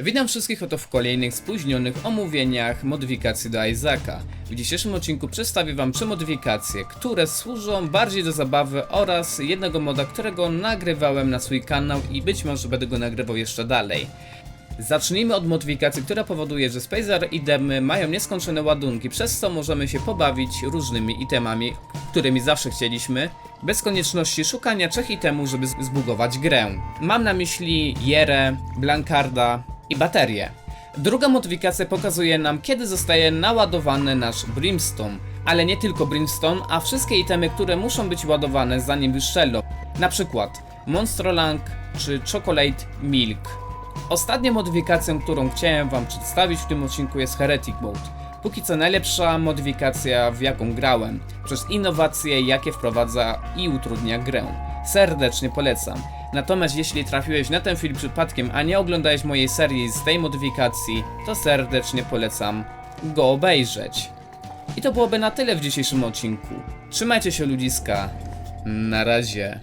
Witam wszystkich oto w kolejnych spóźnionych omówieniach modyfikacji do Isaaca. W dzisiejszym odcinku przedstawię wam trzy modyfikacje, które służą bardziej do zabawy oraz jednego moda, którego nagrywałem na swój kanał i być może będę go nagrywał jeszcze dalej. Zacznijmy od modyfikacji, która powoduje, że Spacer i Demy mają nieskończone ładunki, przez co możemy się pobawić różnymi itemami, którymi zawsze chcieliśmy, bez konieczności szukania trzech itemów, żeby zbugować grę. Mam na myśli Jerę, Blankarda i baterię. Druga modyfikacja pokazuje nam, kiedy zostaje naładowany nasz Brimstone, ale nie tylko Brimstone, a wszystkie itemy, które muszą być ładowane zanim wystrzelą. Na przykład Monstrolang czy Chocolate Milk. Ostatnią modyfikacją, którą chciałem wam przedstawić w tym odcinku jest Heretic Mode. Póki co najlepsza modyfikacja w jaką grałem, przez innowacje jakie wprowadza i utrudnia grę. Serdecznie polecam. Natomiast jeśli trafiłeś na ten film przypadkiem, a nie oglądałeś mojej serii z tej modyfikacji, to serdecznie polecam go obejrzeć. I to byłoby na tyle w dzisiejszym odcinku. Trzymajcie się ludziska. Na razie.